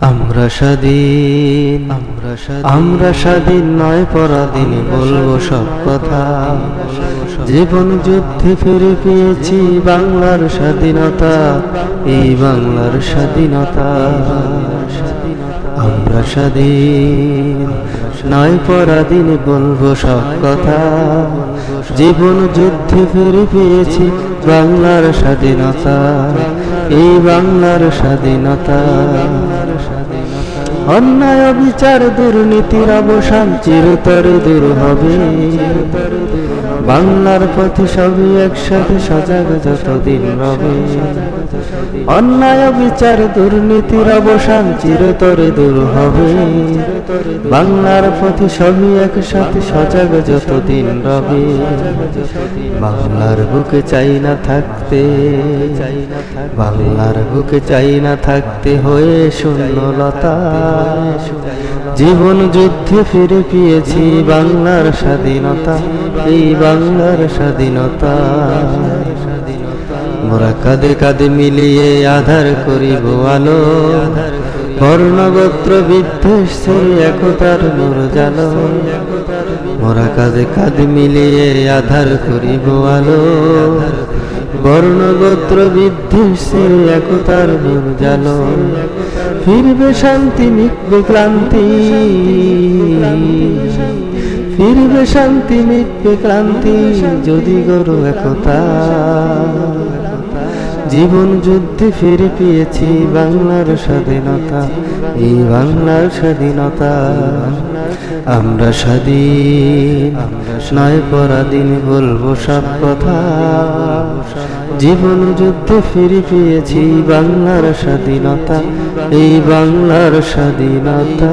আমরা স্বাধীন আমরা স্বাধীন। নয় পরাধীন বলব সব কথা। জীবন যুদ্ধে ফিরে পেয়েছি বাংলার স্বাধীনতা এই বাংলার স্বাধীনতা। আমরা স্বাধীন নয় পরাধীন বলব সব কথা। জীবন যুদ্ধে ফিরে পেয়েছি বাংলার স্বাধীনতা এই বাংলার স্বাধীনতা। অন্যায় বিচার দুর্নীতির অবসান চিরতর দূর হবে। বাংলার পথে সবই একসাথে সজাগ যতদিন রবে। অন্যায় বিচার দুর্নীতির অবসান চিরতরে দূর হবে। বাংলার পথে সবই একসাথে সজাগ যতদিন রবে। বাংলার বুকে চাই না থাকতে। বাংলার বুকে চাই না থাকতে হয়ে শূন্যলতা। জীবন যুদ্ধে ফিরে পেয়েছি বাংলার স্বাধীনতা, এই বাংলার স্বাধীনতা। মোরা কাঁধে কাঁধে মিলিয়ে আধার করিব আলো। বর্ণগোত্র বিদ্বেষ একতার নূর জালো মোরা কাঁধে কাঁধে মিলিয়ে আধার করিব আলো। বর্ণগোত্র বিদ্বেষ একতার নূর জালো ফিরবে শান্তি মিটবে ক্লান্তি। ফিরবে শান্তি মিটবে ক্লান্তি যদি গরু একতা। জীবন যুদ্ধে ফিরে পেয়েছি বাংলার স্বাধীনতা, এই বাংলার স্বাধীনতা। আমরা স্বাধীন, নয় পরাধীন বলব সব কথা। জীবন যুদ্ধে ফিরে পেয়েছি বাংলার স্বাধীনতা, এই বাংলার স্বাধীনতা।